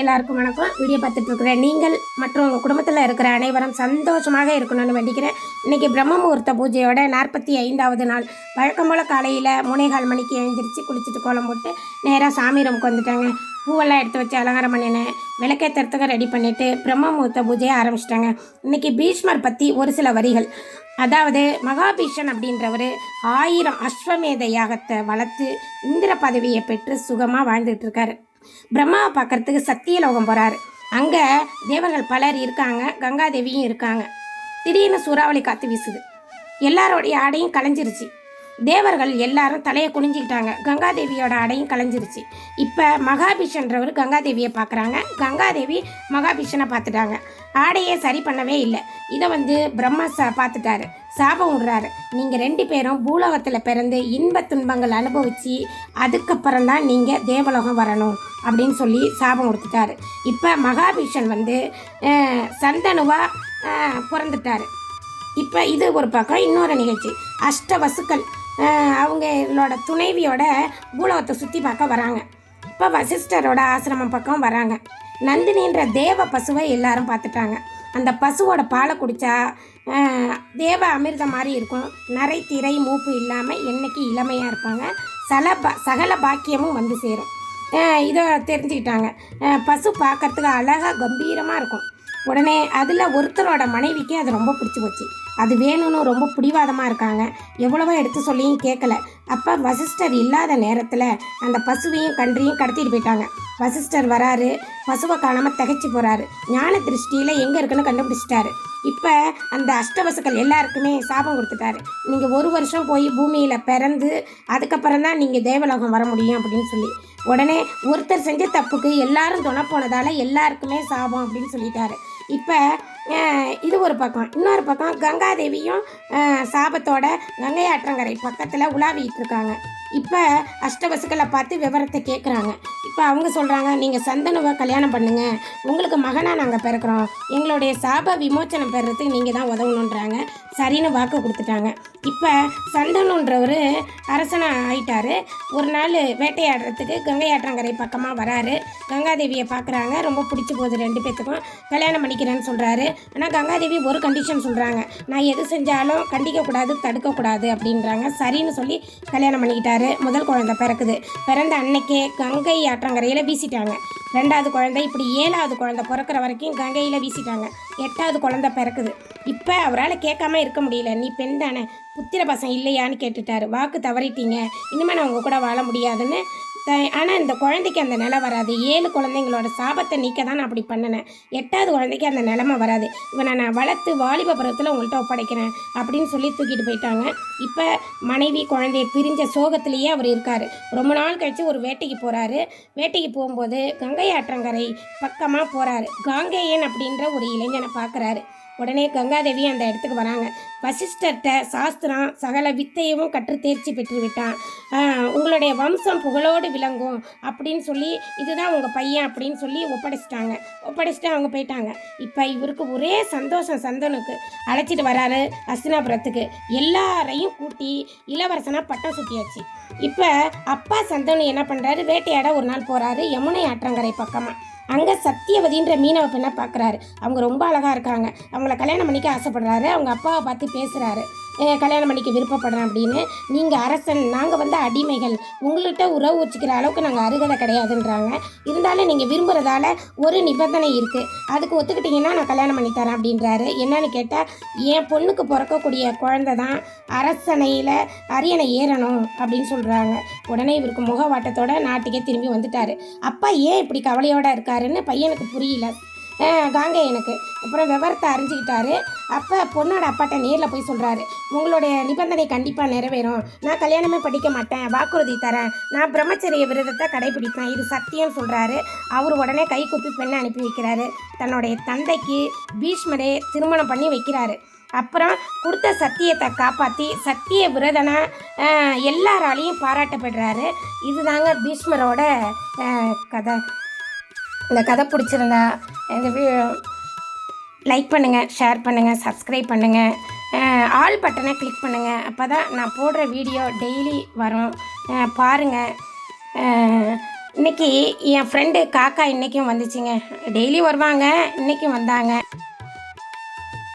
எல்லாருக்கும் வணக்கம். வீடியோ பார்த்துட்ருக்குறேன் நீங்கள் மற்றும் உங்கள் குடும்பத்தில் இருக்கிற அனைவரும் சந்தோஷமாக இருக்கணும்னு வேண்டிக்கிறேன். இன்றைக்கி பிரம்ம முகூர்த்த பூஜையோட நாற்பத்தி ஐந்தாவது நாள். வழக்கம் போல் காலையில் மூணேகால் மணிக்கு எழுந்திரிச்சு குளிச்சுட்டு கோலம் போட்டு நேராக சாமி ரூமுக்கு வந்துட்டாங்க. பூவெல்லாம் எடுத்து வச்சு அலங்காரம் பண்ணினேன். விளக்கேற்றுறதுக்கு ரெடி பண்ணிவிட்டு பிரம்ம முகூர்த்த பூஜையை ஆரம்பிச்சிட்டாங்க. இன்றைக்கி பீஷ்மர் பற்றி ஒரு சில வரிகள். அதாவது மகாபீஷன் அப்படின்றவர் ஆயிரம் அஸ்வமேத யாகத்தை வளர்த்து இந்திர பதவியை பெற்று சுகமாக வாழ்ந்துட்டுருக்காரு பிரம்மாவை பார்க்கறதுக்கு சத்தியலோகம் போகிறாரு அங்கே தேவர்கள் பலர் இருக்காங்க கங்காதேவியும் இருக்காங்க. திடீர்னு சூறாவளி காற்று வீசுது. எல்லாரோடைய ஆடையும் கலைஞ்சிருச்சு தேவர்கள் எல்லாரும் தலையை குனிஞ்சிக்கிட்டாங்க. கங்காதேவியோட ஆடையும் கலைஞ்சிருச்சு இப்போ மகாபிஷன்றவர் கங்காதேவியை பார்க்குறாங்க. கங்காதேவி மகாபிஷனை பார்த்துட்டாங்க. ஆடையை சரி பண்ணவே இல்லை. இதை வந்து பிரம்மா சா பார்த்துட்டாரு. சாபம் விடுறாரு. நீங்கள் ரெண்டு பேரும் பூலோகத்தில் பிறந்து இன்ப துன்பங்கள் அனுபவித்து அதுக்கப்புறம் தான் நீங்கள் தேவலோகம் வரணும். அப்படின்னு சொல்லி சாபம் கொடுத்துட்டாரு. இப்போ மகாபீஷன் வந்து சந்தனுவாக பிறந்துட்டார் பிறந்துட்டாரு. இப்போ இது ஒரு பக்கம் இன்னொரு நிகழ்ச்சி. அஷ்ட வசுக்கள் அவங்களோட துணைவியோட பூலோகத்தை சுற்றி பார்க்க வராங்க. இப்போ வசிஷ்டரோட ஆசிரமம் பக்கம் வராங்க. நந்தினின்ற தேவ பசுவை எல்லாரும் பார்த்துட்டாங்க. அந்த பசுவோட பாலை குடித்தா தேவ அமிர்தம் மாதிரி இருக்கும். நரை திரை மூப்பு இல்லாமல் என்னைக்கு இளமையாக இருப்பாங்க. சல பா சகல பாக்கியமும் வந்து சேரும். இதை தெரிஞ்சுக்கிட்டாங்க. பசு பார்க்கறதுக்கு அழகாக கம்பீரமாக இருக்கும். உடனே அதில் ஒருத்தரோட மனைவிக்கு அது ரொம்ப பிடிச்சி போச்சு. அது வேணும்னு ரொம்ப பிடிவாதமாக இருக்காங்க. எவ்வளவோ எடுத்து சொல்லியும் கேட்கல அப்போ வசிஷ்டர் இல்லாத நேரத்தில் அந்த பசுவையும் கன்றையும் கடத்திட்டு போயிட்டாங்க. வசிஷ்டர் வராரு. பசுவை காணாமல் தகைச்சு போகிறாரு ஞான திருஷ்டியில் எங்கே இருக்குன்னு கண்டுபிடிச்சிட்டாரு. இப்போ அந்த அஷ்டவசுக்கள் எல்லாருக்குமே சாபம் கொடுத்துட்டாரு. நீங்கள் ஒரு வருஷம் போய் பூமியில் பிறந்து அதுக்கப்புறம் தான் நீங்கள் தேவலோகம் வர முடியும் அப்படின்னு சொல்லி. உடனே ஒருத்தர் செஞ்ச தப்புக்கு எல்லாரும் துணை எல்லாருக்குமே சாபம் அப்படின்னு சொல்லிட்டாரு. இப்போ இது ஒரு பக்கம். இன்னொரு பக்கம் கங்காதேவியும் சாபத்தோட கங்கை ஆற்றங்கரை பக்கத்தில் உலாவிட்டு இருக்காங்க. இப்போ அஷ்டவசுக்களை பார்த்து விவரத்தை கேட்குறாங்க இப்போ அவங்க சொல்கிறாங்க நீங்கள் சந்தனுவை கல்யாணம் பண்ணுங்க. உங்களுக்கு மகனாக நாங்கள் பிறக்கிறோம். எங்களுடைய சாப விமோச்சனம் பெறத்துக்கு நீங்கள் தான் உதவணுன்றாங்க சரின்னு வாக்கு கொடுத்துட்டாங்க. இப்போ சந்தனுன்றவர் அரசனாக ஆயிட்டாரு. ஒரு நாள் வேட்டையாடுறதுக்கு கங்கை ஆற்றங்கரை பக்கமாக வராரு. கங்காதேவியை பார்க்குறாங்க ரொம்ப பிடிச்சி போகுது ரெண்டு பேத்துக்கும். கல்யாணம் பண்ணிக்கிறேன்னு சொல்கிறாரு ஆனால் கங்காதேவி ஒரு கண்டிஷன் சொல்கிறாங்க நான் எது செஞ்சாலும் கண்டிக்கக்கூடாது தடுக்கக்கூடாது அப்படின்றாங்க. சரின்னு சொல்லி கல்யாணம் பண்ணிக்கிட்டாரு. முதல் குழந்தை பிறக்குது. பிறந்த அன்னைக்கே கங்கை ஆற்றங்கரையில் வீசிட்டாங்க. ரெண்டாவது குழந்தை இப்படி ஏழாவது குழந்தை பிறக்கிற வரைக்கும் கங்கையில் வீசிட்டாங்க. எட்டாவது குழந்த பிறக்குது. இப்போ அவரால் கேட்காம இருக்க முடியல. நீ பெண் தானே. புத்திர பசங்க இல்லையான்னு கேட்டுட்டாரு. வாக்கு தவறிட்டீங்க. இனிமேல் நான் உங்கள் கூட வாழ முடியாதுன்னு. ஆனால் இந்த குழந்தைக்கு அந்த நிலை வராது. ஏழு குழந்தைங்களோட சாபத்தை நீக்க தான் நான் அப்படி பண்ணினேன். எட்டாவது குழந்தைக்கு அந்த நிலமை வராது. இவனை நான் வளர்த்து வாலிப பருவத்தில் உங்கள்கிட்ட ஒப்படைக்கிறேன் அப்படின்னு சொல்லி தூக்கிட்டு போயிட்டாங்க. இப்போ மனைவி குழந்தைய பிரிஞ்ச சோகத்திலேயே அவர் இருக்கார். ரொம்ப நாள் கழித்து ஒரு வேட்டைக்கு போகிறாரு வேட்டைக்கு போகும்போது கங்கை ஆற்றங்கரை பக்கமாக போகிறாரு காங்கேயன் அப்படின்ற ஒரு இளைஞனை பார்க்குறாரு. உடனே கங்காதேவி அந்த இடத்துக்கு வராங்க. வசிஷ்டர்கிட்ட சாஸ்திரம் சகல வித்தையவும் கற்று தேர்ச்சி பெற்று விட்டான். உங்களுடைய வம்சம் புகழோடு விளங்கும் அப்படின்னு சொல்லி இதுதான் உங்கள் பையன் அப்படின்னு சொல்லி ஒப்படைச்சிட்டாங்க. ஒப்படைச்சிட்டு அவங்க போயிட்டாங்க. இப்போ இவருக்கு ஒரே சந்தோஷம் சந்தனுக்கு. அழைச்சிட்டு வராரு அஸ்தினாபுரத்துக்கு. எல்லாரையும் கூட்டி இளவரசனாக பட்டம் சுற்றியாச்சு இப்போ அப்பா சந்தனு என்ன பண்ணுறாரு வேட்டையாட ஒரு நாள் போகிறாரு யமுனை ஆற்றங்கரை பக்கமாக அங்கே சத்தியவதின்ற மீனவ பெண்ணை பார்க்குறாரு அவங்க ரொம்ப அழகாக இருக்காங்க. அவங்கள கல்யாணம் பண்ணிக்க ஆசைப்படுறாரு. அவங்க அப்பாவை பார்த்து பேசுகிறாரு கல்யாணம் பண்ணிக்க விருப்பப்படுறேன் அப்படின்னு நீங்கள் அரசன் நாங்கள் வந்து அடிமைகள் உங்கள்கிட்ட உறவு வச்சுக்கிற அளவுக்கு நாங்கள் அருகதை கிடையாதுன்றாங்க. இருந்தாலும் நீங்கள் விரும்புகிறதால ஒரு நிபந்தனை இருக்குது அதுக்கு ஒத்துக்கிட்டிங்கன்னா நான் கல்யாணம் பண்ணி தரேன் அப்படின்றாரு. என்னன்னு கேட்டால் என் பொண்ணுக்கு பிறக்கக்கூடிய குழந்தை தான் அரசனையில் அரியணை ஏறணும் அப்படின்னு சொல்கிறாங்க உடனே இவருக்கு முகவாட்டத்தோட நாட்டுக்கே திரும்பி வந்துட்டார். அப்பா ஏன் இப்படி கவலையோடு இருக்காருன்னு பையனுக்கு புரியல. அஹ் காங்கேயனுக்கு அப்புறம் விவரத்தை அறிஞ்சிக்கிட்டாரு. அப்போ பொண்ணோட அப்பாட்ட நேரில் போய் சொல்கிறாரு உங்களுடைய நிபந்தனை கண்டிப்பாக நிறைவேறும். நான் கல்யாணமே படிக்க மாட்டேன். வாக்குறுதி தரேன். நான் பிரம்மச்சரிய விரதத்தை கடைபிடிப்பேன். இது சத்தியம் சொல்கிறாரு அவர் உடனே கை குப்பி பெண்ணை அனுப்பி வைக்கிறாரு. தன்னுடைய தந்தைக்கு பீஷ்மரே திருமணம் பண்ணி வைக்கிறாரு. அப்புறம் கொடுத்த சத்தியத்தை காப்பாற்றி சத்திய விரதனை எல்லாராலையும் பாராட்டப்படுறாரு. இதுதாங்க பீஷ்மரோட கதை. இந்த கதை பிடிச்சிருந்தா இந்த லைக் பண்ணுங்கள் ஷேர் பண்ணுங்கள் சப்ஸ்கிரைப் பண்ணுங்கள் ஆல் பட்டனை கிளிக் பண்ணுங்கள் அப்போ தான் நான் போடுற வீடியோ டெய்லி வரும். பாருங்கள் இன்னைக்கு என் ஃப்ரெண்டு காக்கா இன்றைக்கும் வந்துச்சுங்க. டெய்லி வருவாங்க இன்றைக்கும் வந்தாங்க.